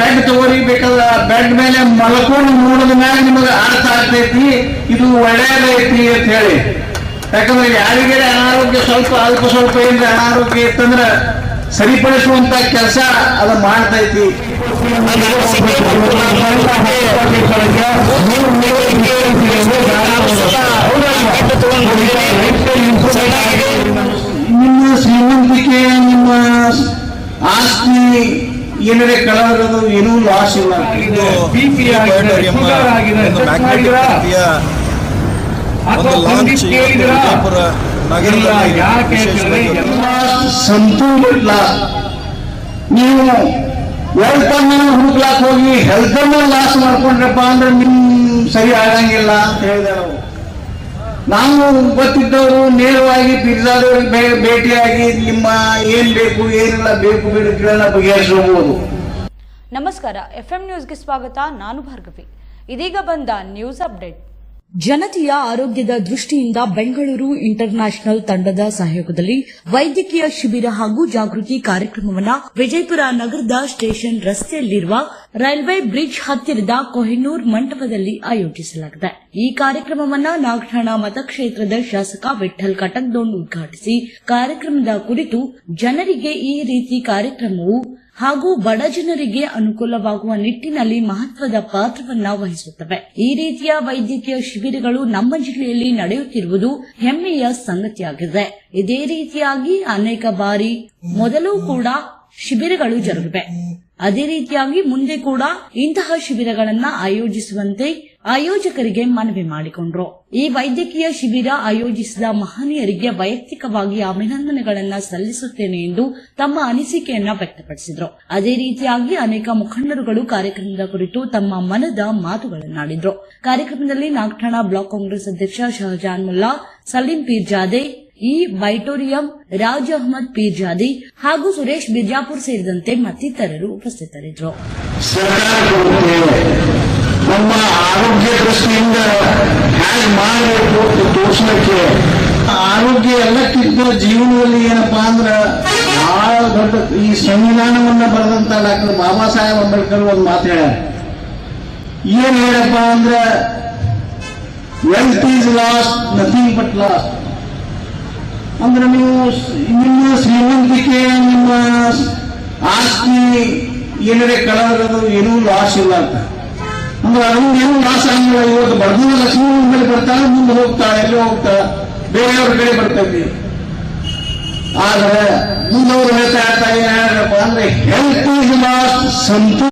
Bed ತಗೋರಿ, ಬೇಕಾದ್ರೆ bed ಮೇಲೆ ಮಲ್ಕೊಂಡು ನೋಡಿದ ಮೇಲೆ ನಿಮಗೆ ಅರ್ಥ ಆಗ್ತೈತಿ, ಇದು ಒಳ್ಳೇದೈತಿ ಅಂತ ಹೇಳಿ. ಯಾಕಂದ್ರೆ ಯಾರಿಗೆ ಅನಾರೋಗ್ಯ ಸ್ವಲ್ಪ, ಅಲ್ಪ ಸ್ವಲ್ಪ ಏನ್ರಿ ಅನಾರೋಗ್ಯ ಇತ್ತಂದ್ರೆ ಸರಿಪಡಿಸುವಂತ ಕೆಲಸ ಅದು ಮಾಡ್ತೈತಿ. ನಿಮ್ಮ ಶ್ರೀಮಂತಿಕೆ, ನಿಮ್ಮ ಆಸ್ತಿ ಏನಾರೆ ಅದು ಏನೂ ಲಾಸ್ ಇಲ್ಲ. ಇಲ್ಲ ನೀವು ಹೆಲ್ತ್ ಅನ್ನ ಹುಡುಕ್ಲಾಕ್ ಹೋಗಿ ಹೆಲ್ತ್ ಲಾಸ್ ಮಾಡ್ಕೊಂಡ್ರಪ್ಪ ಅಂದ್ರೆ ನಿಮ್ ಸರಿ ಆಗಂಗಿಲ್ಲ ಅಂತ ಹೇಳಿದೆ ನಾವು ಗೊತ್ತಿದ್ದವರು ನೇರವಾಗಿ ಪಿಜ್ಜಾದವ್ರಿಗೆ ಭೇಟಿಯಾಗಿ ನಿಮ್ಮ ಏನ್ ಬೇಕು, ಏನಿಲ್ಲ ಬೇಕು ಬೇಡಿಕೆಗಳನ್ನ ಬಗೆಹರಿಸಬಹುದು. ನಮಸ್ಕಾರ, ಎಫ್ಎಂ ನ್ಯೂಸ್ಗೆ ಸ್ವಾಗತ. ನಾನು ಭಾರ್ಗವಿ. ಇದೀಗ ಬಂದ ನ್ಯೂಸ್ ಅಪ್ಡೇಟ್. ಜನತೆಯ ಆರೋಗ್ಯದ ದೃಷ್ಟಿಯಿಂದ ಬೆಂಗಳೂರು ಇಂಟರ್ ನ್ಯಾಷನಲ್ ತಂಡದ ಸಹಯೋಗದಲ್ಲಿ ವೈದ್ಯಕೀಯ ಶಿಬಿರ ಹಾಗೂ ಜಾಗೃತಿ ಕಾರ್ಯಕ್ರಮವನ್ನು ವಿಜಯಪುರ ನಗರದ ಸ್ಟೇಷನ್ ರಸ್ತೆಯಲ್ಲಿರುವ ರೈಲ್ವೆ ಬ್ರಿಡ್ಜ್ ಹತ್ತಿರದ ಕೊಹಿನೂರ್ ಮಂಟಪದಲ್ಲಿ ಆಯೋಜಿಸಲಾಗಿದೆ. ಈ ಕಾರ್ಯಕ್ರಮವನ್ನ ನಾಗಠಾಣ ಮತಕ್ಷೇತ್ರದ ಶಾಸಕ ವಿಠಲ್ ಕಟಕ್ದೋಣ್ ಉದ್ಘಾಟಿಸಿ ಕಾರ್ಯಕ್ರಮದ ಕುರಿತು ಜನರಿಗೆ ಈ ರೀತಿ ಕಾರ್ಯಕ್ರಮವು ಹಾಗೂ ಬಡ ಜನರಿಗೆ ಅನುಕೂಲವಾಗುವ ನಿಟ್ಟಿನಲ್ಲಿ ಮಹತ್ವದ ಪಾತ್ರವನ್ನ ವಹಿಸುತ್ತವೆ. ಈ ರೀತಿಯ ವೈದ್ಯಕೀಯ ಶಿಬಿರಗಳು ನಮ್ಮ ಜಿಲ್ಲೆಯಲ್ಲಿ ನಡೆಯುತ್ತಿರುವುದು ಹೆಮ್ಮೆಯ ಸಂಗತಿಯಾಗಿದೆ. ಇದೇ ರೀತಿಯಾಗಿ ಅನೇಕ ಬಾರಿ ಮೊದಲು ಕೂಡ ಶಿಬಿರಗಳು ಜರುಗಿವೆ. ಅದೇ ರೀತಿಯಾಗಿ ಮುಂದೆ ಕೂಡ ಇಂತಹ ಶಿಬಿರಗಳನ್ನ ಆಯೋಜಿಸುವಂತೆ ಆಯೋಜಕರಿಗೆ ಮನವಿ ಮಾಡಿಕೊಂಡ್ರು. ಈ ವೈದ್ಯಕೀಯ ಶಿಬಿರ ಆಯೋಜಿಸಿದ ಮಹನೀಯರಿಗೆ ವೈಯಕ್ತಿಕವಾಗಿ ಅಭಿನಂದನೆಗಳನ್ನ ಸಲ್ಲಿಸುತ್ತೇನೆ ಎಂದು ತಮ್ಮ ಅನಿಸಿಕೆಯನ್ನ ವ್ಯಕ್ತಪಡಿಸಿದ್ರು. ಅದೇ ರೀತಿಯಾಗಿ ಅನೇಕ ಮುಖಂಡರುಗಳು ಕಾರ್ಯಕ್ರಮದ ಕುರಿತು ತಮ್ಮ ಮನದ ಮಾತುಗಳನ್ನಾಡಿದ್ರು. ಕಾರ್ಯಕ್ರಮದಲ್ಲಿ ನಾಗಠಾಣ ಬ್ಲಾಕ್ ಕಾಂಗ್ರೆಸ್ ಅಧ್ಯಕ್ಷ ಶಹಜಾನ್ ಮುಲ್ಲಾ, ಸಲೀಂ ಪೀರ್ ಪೀರ್ಜಾದೆ ಈ ಬೈಟೋರಿಯಂ ರಾಜ್ ಅಹಮದ್ ಪೀರ್ಜಾದಿ ಹಾಗೂ ಸುರೇಶ್ ಬಿಜಾಪುರ್ ಸೇರಿದಂತೆ ಮತ್ತಿತರರು ಉಪಸ್ಥಿತರಿದ್ದರು. ನಮ್ಮ ಆರೋಗ್ಯ ದೃಷ್ಟಿಯಿಂದ ಹ್ಯಾಂಗ್ ಮಾಡಬೇಕು ತೋರಿಸ್ಲಿಕ್ಕೆ ಆರೋಗ್ಯ ಎಲ್ಲಕ್ಕಿಂತ ಜೀವನದಲ್ಲಿ ಏನಪ್ಪಾ ಅಂದ್ರೆ ಬಹಳ ದೊಡ್ಡ ಈ ಸಂವಿಧಾನವನ್ನ ಬರೆದಂತ ಡಾಕ್ಟರ್ ಬಾಬಾ ಸಾಹೇಬ್ ಅಂಬೇಡ್ಕರ್ ಒಂದು ಮಾತು ಹೇಳ್ಯಾರ. ಏನ್ ಹೇಳಪ್ಪ ಅಂದ್ರೆ wealth is lost nothing but lost ಅಂದ್ರೆ ನೀವು ನಿಮ್ಮ ಶ್ರೀಮಂತಿಕೆ, ನಿಮ್ಮ ಆಸ್ತಿ ಏನಾರೆ ಕಳೆದಿರೋದು ಏನೂ ಲಾಸ್ ಇಲ್ಲ ಅಂತ. ಅಂದ್ರೆ ಏನು ಲಾಸ್ ಆಗಿಲ್ಲ. ಇವತ್ತು ಬಡಗಿನ ಲಕ್ಷ್ಮಿ ಮೇಲೆ ಬರ್ತಾಳೆ ಮುಂದೆ ಹೋಗ್ತಾಳೆ ಎಲ್ಲಿ ಹೋಗ್ತಾಳೆ ಬೇರೆಯವ್ರ ಕಡೆ ಬರ್ತೈತಿ ಆದ್ರೆ ಮುಂದವರು ಹೇಳ್ತಾ ಇರ್ತಾರೆ ಏನಪ್ಪ ಅಂದ್ರೆ ಹೆಲ್ತ್ ಇಸ್ ಲಾಸ್ಟ್ ಸಂತೋಷ